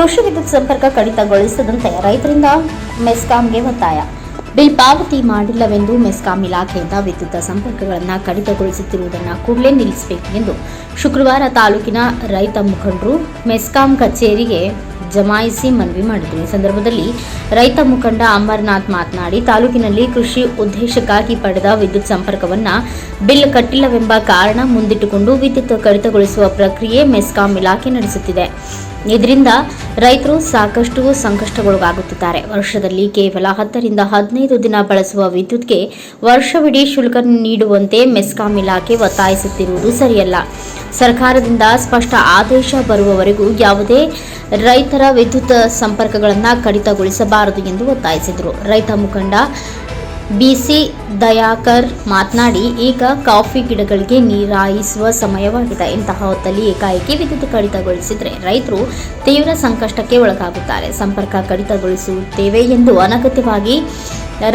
ಕೃಷಿ ವಿದ್ಯುತ್ ಸಂಪರ್ಕ ಕಡಿತಗೊಳಿಸದಂತೆ ರೈತರಿಂದ ಮೆಸ್ಕಾಂಗೆ ಒತ್ತಾಯ. ಬಿಲ್ ಪಾವತಿ ಮಾಡಿಲ್ಲವೆಂದು ಮೆಸ್ಕಾಂ ಇಲಾಖೆಯಿಂದ ವಿದ್ಯುತ್ ಸಂಪರ್ಕಗಳನ್ನು ಕಡಿತಗೊಳಿಸುತ್ತಿರುವುದನ್ನು ಕೂಡಲೇ ನಿಲ್ಲಿಸಬೇಕು ಎಂದು ಶುಕ್ರವಾರ ತಾಲೂಕಿನ ರೈತ ಮುಖಂಡರು ಮೆಸ್ಕಾಂ ಕಚೇರಿಗೆ ಜಮಾಯಿಸಿ ಮನವಿ ಮಾಡಿದರು. ಈ ಸಂದರ್ಭದಲ್ಲಿ ರೈತ ಮುಖಂಡ ಅಮರನಾಥ್ ಮಾತನಾಡಿ, ತಾಲೂಕಿನಲ್ಲಿ ಕೃಷಿ ಉದ್ದೇಶಕ್ಕಾಗಿ ಪಡೆದ ವಿದ್ಯುತ್ ಸಂಪರ್ಕವನ್ನು ಬಿಲ್ ಕಟ್ಟಿಲ್ಲವೆಂಬ ಕಾರಣ ಮುಂದಿಟ್ಟುಕೊಂಡು ವಿದ್ಯುತ್ ಕಡಿತಗೊಳಿಸುವ ಪ್ರಕ್ರಿಯೆ ಮೆಸ್ಕಾಂ ಇಲಾಖೆ ನಡೆಸುತ್ತಿದೆ. ಇದರಿಂದ ರೈತರು ಸಾಕಷ್ಟು ಸಂಕಷ್ಟಗೊಳಗಾಗುತ್ತಿದ್ದಾರೆ ವರ್ಷದಲ್ಲಿ ಕೇವಲ ಹತ್ತರಿಂದ ಹದಿನೈದು ದಿನ ಬಳಸುವ ವಿದ್ಯುತ್ಗೆ ವರ್ಷವಿಡೀ ಶುಲ್ಕ ನೀಡುವಂತೆ ಮೆಸ್ಕಾಂ ಇಲಾಖೆ ಒತ್ತಾಯಿಸುತ್ತಿರುವುದು ಸರಿಯಲ್ಲ. ಸರ್ಕಾರದಿಂದ ಸ್ಪಷ್ಟ ಆದೇಶ ಬರುವವರೆಗೂ ಯಾವುದೇ ರೈತರ ವಿದ್ಯುತ್ ಸಂಪರ್ಕಗಳನ್ನು ಕಡಿತಗೊಳಿಸಬಾರದು ಎಂದು ಒತ್ತಾಯಿಸಿದರು. ರೈತ ಮುಖಂಡ ಬಿಸಿ ದಯಾಕರ್ ಮಾತನಾಡಿ, ಈಗ ಕಾಫಿ ಗಿಡಗಳಿಗೆ ನೀರಾಯಿಸುವ ಸಮಯವಾಗಿದೆ. ಇಂತಹ ಹೊತ್ತಲ್ಲಿ ಏಕಾಏಕಿ ವಿದ್ಯುತ್ ಕಡಿತಗೊಳಿಸಿದರೆ ರೈತರು ತೀವ್ರ ಸಂಕಷ್ಟಕ್ಕೆ ಒಳಗಾಗುತ್ತಾರೆ. ಸಂಪರ್ಕ ಕಡಿತಗೊಳಿಸುತ್ತೇವೆ ಎಂದು ಅನಗತ್ಯವಾಗಿ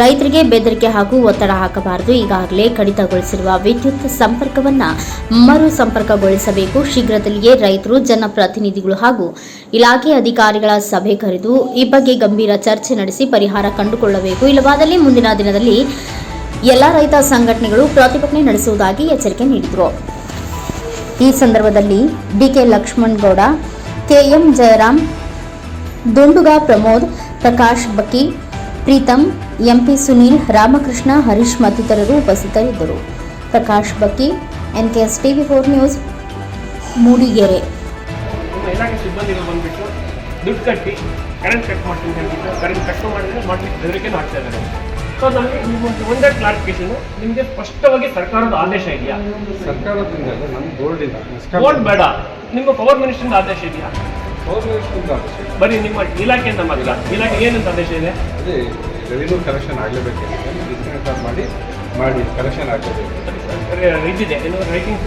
ರೈತರಿಗೆ ಬೆದರಿಕೆ ಹಾಗೂ ಒತ್ತಡ ಹಾಕಬಾರದು. ಈಗಾಗಲೇ ಕಡಿತಗೊಳಿಸಿರುವ ವಿದ್ಯುತ್ ಸಂಪರ್ಕವನ್ನು ಮರು ಸಂಪರ್ಕಗೊಳಿಸಬೇಕು. ಶೀಘ್ರದಲ್ಲಿಯೇ ರೈತರು, ಜನಪ್ರತಿನಿಧಿಗಳು ಹಾಗೂ ಇಲಾಖೆ ಅಧಿಕಾರಿಗಳ ಸಭೆ ಕರೆದು ಈ ಬಗ್ಗೆ ಗಂಭೀರ ಚರ್ಚೆ ನಡೆಸಿ ಪರಿಹಾರ ಕಂಡುಕೊಳ್ಳಬೇಕು. ಇಲ್ಲವಾದಲ್ಲಿ ಮುಂದಿನ ದಿನದಲ್ಲಿ ಎಲ್ಲ ರೈತ ಸಂಘಟನೆಗಳು ಪ್ರತಿಭಟನೆ ನಡೆಸುವುದಾಗಿ ಎಚ್ಚರಿಕೆ ನೀಡಿದರು. ಈ ಸಂದರ್ಭದಲ್ಲಿ DK Lakshman Gowda, KM Jayaram, Dunduga Pramod, Prakash Bakki Preetham MP Sunil Ramakrishna Harish ಮತ್ತಿತರರು ಉಪಸ್ಥಿತರಿದ್ದರು. Prakash Bakki NKS TV four news Mudigere. ನಮ್ಮ ಇಲಾಖೆ ಸಿಬ್ಬಂದಿಗಳು ಬಂದ್ಬಿಟ್ಟು ದುಡ್ಡು ಕಟ್ಟಿ ಕರೆಂಟ್ ಕಟ್ ಮಾಡ್ತೀನಿ ಹೇಳ್ಬಿಟ್ಟು ಕರೆಂಟ್ ಕಟ್ ಮಾಡಿದ್ರೆ ಮಾಡ್ಲಿಕ್ಕೆ ಬೆದರಿಕೆನೂ ಹಾಕ್ತಾ ಇದ್ದಾರೆ. ಸೊ ನಮಗೆ ಒಂದೇ ಕ್ಲಾರಿಫಿಕೇಶನ್ ನಿಮಗೆ ಸ್ಪಷ್ಟವಾಗಿ ಸರ್ಕಾರದ ಆದೇಶ ಇದೆಯಾ? ಸರ್ಕಾರದಿಂದ ಬೋರ್ಡ್ ಇಲ್ಲ ಬೋರ್ಡ್ ಬೇಡ. ನಿಮ್ಮ ಪವರ್ ಮಿನಿಸ್ಟ್ರಿಂದ ಆದೇಶ ಇದೆಯಾ? ಬರೀ ನಿಮ್ಮ ಇಲಾಖೆಯಿಂದ ಮಾತ್ರ. ಇಲಾಖೆ ಏನು ಸಂದೇಶ ಇದೆ? ಅದೇ ರೆವಿನ್ಯೂ ಕಲೆಕ್ಷನ್ ಆಗಲೇಬೇಕು ಮಾಡಿ ಮಾಡಿ ಕಲೆಕ್ಷನ್ ಆಗಬೇಕು ಇದಿದೆ. ಏನು ರೈಟಿಂಗ್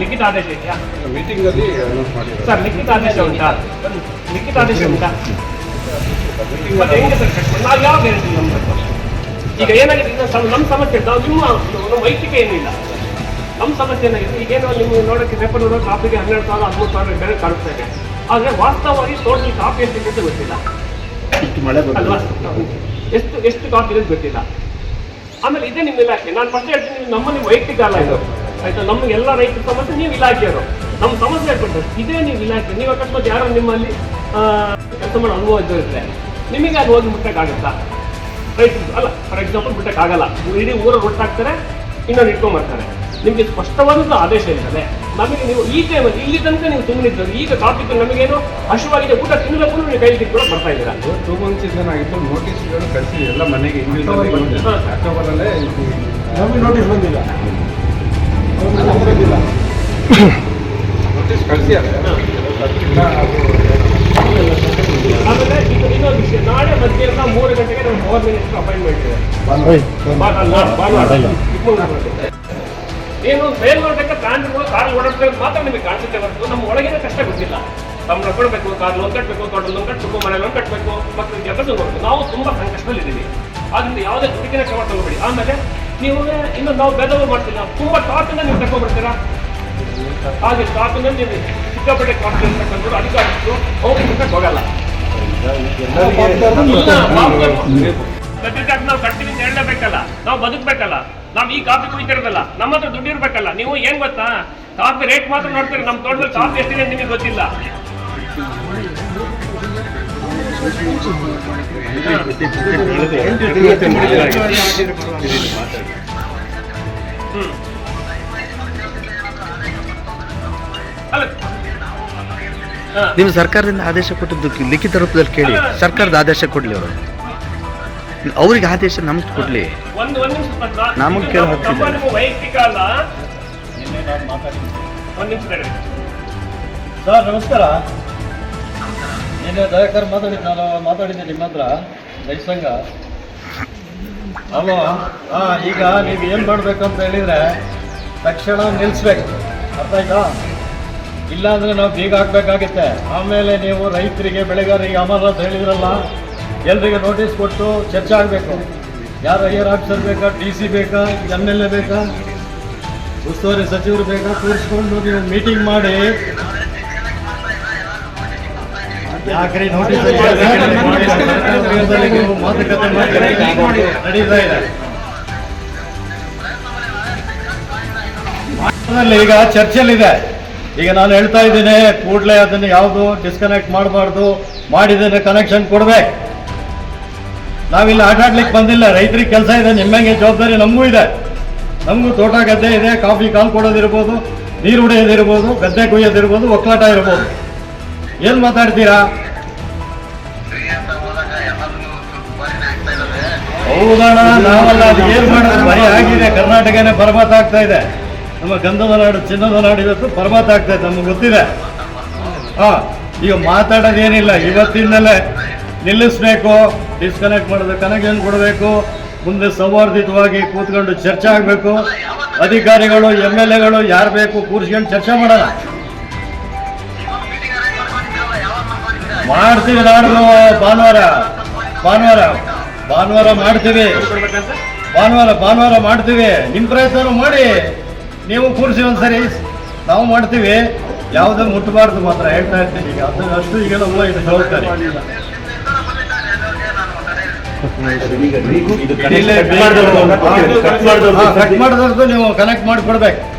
ಲಿಖಿತ ಆದೇಶ ಇದೆಯಾ? ಮೀಟಿಂಗಲ್ಲಿ ಅನೌನ್ಸ್ ಮಾಡಿದ್ದಾರೆ ಸರ್ ಲಿಖಿತ ಆದೇಶ ಉಂಟಾ? ಲಿಖಿತ ಆದೇಶ ಉಂಟಾ? ಮಾಡಿ? ನಾವು ಯಾವ ಗ್ಯಾರಂಟಿ ನಮ್ಮ ಈಗ ಏನಾಗಿದೆ? ನಮ್ಮ ಸಮಸ್ಯೆ ನಾವು ನಿಮ್ಮ ನಮ್ಮ ವೈಯಕ್ತಿಕ ಏನಿಲ್ಲ ನಮ್ಮ ಸಮಸ್ಯೆ ಏನಾಗಿದೆ? ಈಗೇನೋ ನೀವು ನೋಡೋಕ್ಕೆ ಪೇಪರ್ ನೋಡೋ ಕಾಪಿಗೆ ಹನ್ನೆರಡು ಸಾವಿರ ಹದಿಮೂರು ಸಾವಿರ ಬೆಲೆ ಕಾಣಿಸ್ತಾ ಇದೆ. ಆದರೆ ವಾಸ್ತವವಾಗಿ ಟೋಟಲ್ ಕಾಪಿ ಎಷ್ಟಿದೆ ಅಂತ ಗೊತ್ತಿಲ್ಲ. ಅಲ್ವಾ? ಎಷ್ಟು ಎಷ್ಟು ಕಾಫಿ ಇದೆ ಅಂತ ಗೊತ್ತಿಲ್ಲ. ಆಮೇಲೆ ಇದೇ ನಿಮ್ಮ ಇಲಾಖೆ. ನಾನು ಫಸ್ಟ್ ಹೇಳ್ತೀನಿ ನೀವು ನಮ್ಮ ನಿಮ್ಮ ವೈಯಕ್ತಿಕ ಅಲ್ಲ ಇದು. ಆಯ್ತಾ? ನಮ್ಮ ಎಲ್ಲ ರೈತರ ಸಮಸ್ಯೆ ನೀವು ಇಲಾಖೆಯವರು. ನಮ್ಮ ಸಮಸ್ಯೆ ಹೇಳ್ಕೊಂಡ್ರೆ ಇದೇ ನೀವು ಇಲಾಖೆ. ನೀವು ಅಕಸ್ಮಾತ್ ಯಾರೋ ನಿಮ್ಮಲ್ಲಿ ಕೆಲಸ ಮಾಡೋ ಅನುಭವ ಇದ್ದರೆ ನಿಮಗೆ ಅದು ಹೋಗಿ ಮುಟ್ಟಕ್ಕಾಗುತ್ತಾ ರೈತ ಅಲ್ಲ ಫಾರ್ ಎಕ್ಸಾಂಪಲ್ ಬಿಟ್ಟಕ್ಕಾಗಲ್ಲ ಇಡೀ ಊರಲ್ಲಿ ಒಟ್ಟಾಗ್ತಾರೆ ಇನ್ನೊಂದು ಇಟ್ಕೊಂಡ್ಬರ್ತಾರೆ ನಿಮಗೆ ಸ್ಪಷ್ಟವಾದಂಥ ಆದೇಶ ಇರ್ತದೆ. ನಮಗೆ ನೀವು ಈ ಟೈಮಲ್ಲಿ ಇಲ್ಲಿ ತನಕ ನೀವು ಸುಮ್ಮನಿದ್ದರು ಈಗ ಟಾಪಿಕ್ ನಮಗೇನು ಹಶುವಾಗಿದೆ ಊಟ ಕೂಡ ನೀವು ಕೈಲಿ ಕೂಡ ಬರ್ತಾ ಇದ್ದೀರಾ? ಟೂ ಮಂತ್ಸ್ ಆಗಿತ್ತು ನೋಟಿಸ್ ಕಳಿಸಿ ಎಲ್ಲ ಮನೆಗೆ. ಅಕ್ಟೋಬರಲ್ಲೇ ನಮಗೆ ನೋಟಿಸ್ ಬಂದಿಲ್ಲ. ನೋಟಿಸ್ ಕಳಿಸಿದ್ದಾರೆ. ಆಮೇಲೆ ಇನ್ನೊಂದು ವಿಷಯ ನಾಳೆ ಮಧ್ಯಾಹ್ನ ಮೂರು ಗಂಟೆಗೆ ನಮ್ಮ ಪವರ್ ಮಿನಿಸ್ಟರ್ ಅಪಾಯಿಂಟ್ಮೆಂಟ್ ಇದೆ. ಭಾನುವಾರ. ಫೇಲ್ ಮೇಲ್ನೋಟಕ್ಕೆ ಕಾಣಿರುವ ಕಾರ್ ಓಡಾಡ್ಬೇಕು ಮಾತ್ರ ನಿಮಗೆ ಕಾಣಿಸುತ್ತೆ ಹೊರತು ನಮ್ಮ ಒಳಗಿನ ಕಷ್ಟ ಗೊತ್ತಿಲ್ಲ. ಸಂಬಳ ಕೊಡಬೇಕು ಕಾರ್ ಲೋನ್ ಕಟ್ಟಬೇಕು ದೊಡ್ಡ ಲೋನ್ ಕಟ್ಟಬೇಕು ಮನೆ ಲೋನ್ ಕಟ್ಟಬೇಕು ಮತ್ತು ಕೆಲಸ ಕೊಡಬೇಕು ನಾವು ತುಂಬ ಸಂಕಷ್ಟದಲ್ಲಿ ಇದ್ದೀವಿ. ಆದ್ರಿಂದ ಯಾವುದೇ ದುಡುಕಿನ ಕ್ರಮ ತಗೋಬೇಡಿ. ಆಮೇಲೆ ನೀವು ಇನ್ನು ನಾವು ಬೆದವು ಮಾಡ್ತಿಲ್ಲ ತುಂಬ ಟಾಪ್ನಲ್ಲಿ ನೀವು ತಗೊಂಡ್ಬಿಡ್ತೀರಾ ಹಾಗೆ ಟಾಪನ್ನ ನೀವು ಸಿಕ್ಕಾಪಟ್ಟೆ ಕಾಸ್ಟ್ ಇರ್ತಕ್ಕಂಥವ್ರು ಅಧಿಕಾರಿಗಳು ಅವ್ರಿಗೆ ಹೋಗಲ್ಲ. ಕಟ್ಟಿಟ್ಟಾಗ ನಾವು ಕಟ್ತೀವಿ ಅಂತ ಹೇಳಬೇಕಲ್ಲ ನಾವು ಬದುಕಬೇಕಲ್ಲ ನಾವು ಈ ಕಾಫಿ ಕುಡಿತಿರೋದಲ್ಲ ನಮ್ಮ ಹತ್ರ ದುಡ್ಡು ಇರ್ಬೇಕಲ್ಲ ನೀವು ಏನ್ ಗೊತ್ತಾ? ಕಾಫಿ ರೇಟ್ ಮಾತ್ರ ನೋಡ್ತೀರಿ ನಮ್ಮ ತೋಟದಲ್ಲಿ ಕಾಫಿ ಎಷ್ಟಿದೆ ಅಂತ ನಿಮಗೆ ಗೊತ್ತಿಲ್ಲ. ಹ್ಮ್. ನೀವು ಸರ್ಕಾರದಿಂದ ಆದೇಶ ಕೊಟ್ಟಿದ್ದು ಲಿಖಿತ ರೂಪದಲ್ಲಿ ಕೇಳಿ ಸರ್ಕಾರದ ಆದೇಶ ಕೊಡ್ಲಿ ಅವರು. ಅವ್ರಿಗೆ ಆದೇಶ ನಮ್ಗೆ ಕೊಡ್ಲಿ. ನಮಗೆ ಒಂದು ನಿಮಿಷ ಮಾತ್ರ. ನಮಗ್ ಇದು ಕೇಳ್ ನಿಮ್ಮ ವೈಯಕ್ತಿಕ ಅಲ್ಲ. ಒಂದು ನಿಮಿಷ ತಡೆರಿ. ಸರ್ ನಮಸ್ಕಾರ. ನಿನ್ನೆ ದಯಕರ್ ಮಾತಾಡಿದ್ದು ನಾನು ಮಾತಾಡಿದ್ದೆ ನಿಮ್ಮ ಹತ್ರ ರೈತ ಸಂಘ ಅಲ್ವಾ ಹಾಂ ಈಗ ನೀವು ಏನು ಮಾಡಬೇಕು ಅಂತ ಹೇಳಿದರೆ ತಕ್ಷಣ ನಿಲ್ಲಿಸ್ಬೇಕು ಅರ್ಥ ಆಯ್ತಾ? ಇಲ್ಲಾಂದರೆ ನಾವು ಬೀಗ ಹಾಕ್ಬೇಕಾಗುತ್ತೆ. ಆಮೇಲೆ ನೀವು ರೈತರಿಗೆ ಬೆಳೆಗಾರರಿಗೆ ಅಮರ ಅಂತ ಹೇಳಿದ್ರಲ್ಲ ಎಲ್ರಿಗೆ ನೋಟಿಸ್ ಕೊಟ್ಟು ಚರ್ಚೆ ಆಗಬೇಕು. ಯಾರು ಹೈಯರ್ ಆಫೀಸರ್ ಬೇಕಾ ಡಿ ಸಿ ಬೇಕಾ ಎಂ ಎಲ್ ಎ ಬೇಕಾ? ಉಸ್ತುವಾರಿ ಸಚಿವರು ಬೇಕಾ? ಕೂರಿಸ್ಕೊಂಡು ನೀವು ಮೀಟಿಂಗ್ ಮಾಡಿ. ಯಾಕ್ರಿ ನೋಟಿಸ್ ಮಾತುಕತೆ ನಡೀತಾ ಇದೆ. ಈಗ ಚರ್ಚೆಲಿದೆ ಈಗ ನಾನು ಹೇಳ್ತಾ ಇದ್ದೀನಿ, ಕೂಡಲೇ ಅದನ್ನು ಯಾವುದು ಡಿಸ್ಕನೆಕ್ಟ್ ಮಾಡಬಾರ್ದು, ಮಾಡಿದ್ದೇನೆ ಕನೆಕ್ಷನ್ ಕೊಡ್ಬೇಕು. ನಾವಿಲ್ಲಿ ಆಟ ಆಡ್ಲಿಕ್ಕೆ ಬಂದಿಲ್ಲ. ರೈತರಿಗೆ ಕೆಲಸ ಇದೆ, ನಿಮ್ಮಂಗೆ ಜವಾಬ್ದಾರಿ ನಮಗೂ ಇದೆ. ನಮಗೂ ತೋಟ ಗದ್ದೆ ಇದೆ, ಕಾಫಿ ಕಾಲ್ ಕೊಡೋದಿರ್ಬೋದು ನೀರು ಹೊಡೆಯೋದಿರ್ಬೋದು ಗದ್ದೆ ಕುಯ್ಯೋದಿರ್ಬೋದು ಒಕ್ಕಲಾಟ ಇರ್ಬೋದು. ಏನು ಮಾತಾಡ್ತೀರಾ? ಹೌದಣ್ಣ, ನಾವಲ್ಲ, ಅದು ಏನು ಮಾಡೋದು? ಭಯ ಆಗಿದೆ. ಕರ್ನಾಟಕನೇ ಪರ್ವತ ಆಗ್ತಾ ಇದೆ. ನಮ್ಮ ಗಂಧದ ನಾಡು, ಚಿನ್ನದ ನಾಡು ಇವತ್ತು ಪರ್ವತ ಆಗ್ತಾ ಇದೆ, ನಮಗೆ ಗೊತ್ತಿದೆ. ಹಾ, ಈಗ ಮಾತಾಡೋದೇನಿಲ್ಲ. ಇವತ್ತಿಂದಲೇ ನಿಲ್ಲಿಸ್ಬೇಕು ಡಿಸ್ಕನೆಕ್ಟ್ ಮಾಡಿದ ಕನೆಕ್ಷನ್ ಕೊಡಬೇಕು, ಮುಂದೆ ಸೌಹಾರ್ದಿತವಾಗಿ ಕೂತ್ಕೊಂಡು ಚರ್ಚೆ ಆಗಬೇಕು. ಅಧಿಕಾರಿಗಳು ಎಂ ಎಲ್ ಎಗಳು ಯಾರು ಬೇಕು, ಕೂರಿಸ್ಕೊಂಡು ಚರ್ಚೆ ಮಾಡೋಣ. ಮಾಡ್ತೀವಿ ನಾಡ್ದು ಭಾನುವಾರ. ಭಾನುವಾರ ಭಾನುವಾರ ಮಾಡ್ತೀವಿ. ಭಾನುವಾರ ಭಾನುವಾರ ಮಾಡ್ತೀವಿ. ನಿಮ್ಮ ಪ್ರಯತ್ನ ಮಾಡಿ. ನೀವು ಕೂರಿಸಿ ಒಂದ್ಸರಿ. ನಾವು ಮಾಡ್ತೀವಿ. ಯಾವುದೇ ಮುಟ್ಟಬಾರ್ದು ಮಾತ್ರ ಹೇಳ್ತಾ ಇರ್ತೀನಿ ಈಗ. ಅದನ್ನು ಅಷ್ಟು ಈಗ ನಮ್ಮ ಇದು, ಜವಾಬ್ದಾರಿ. ನೀವು ಕನೆಕ್ಟ್ ಮಾಡಿ ಕೊಡ್ಬೇಕು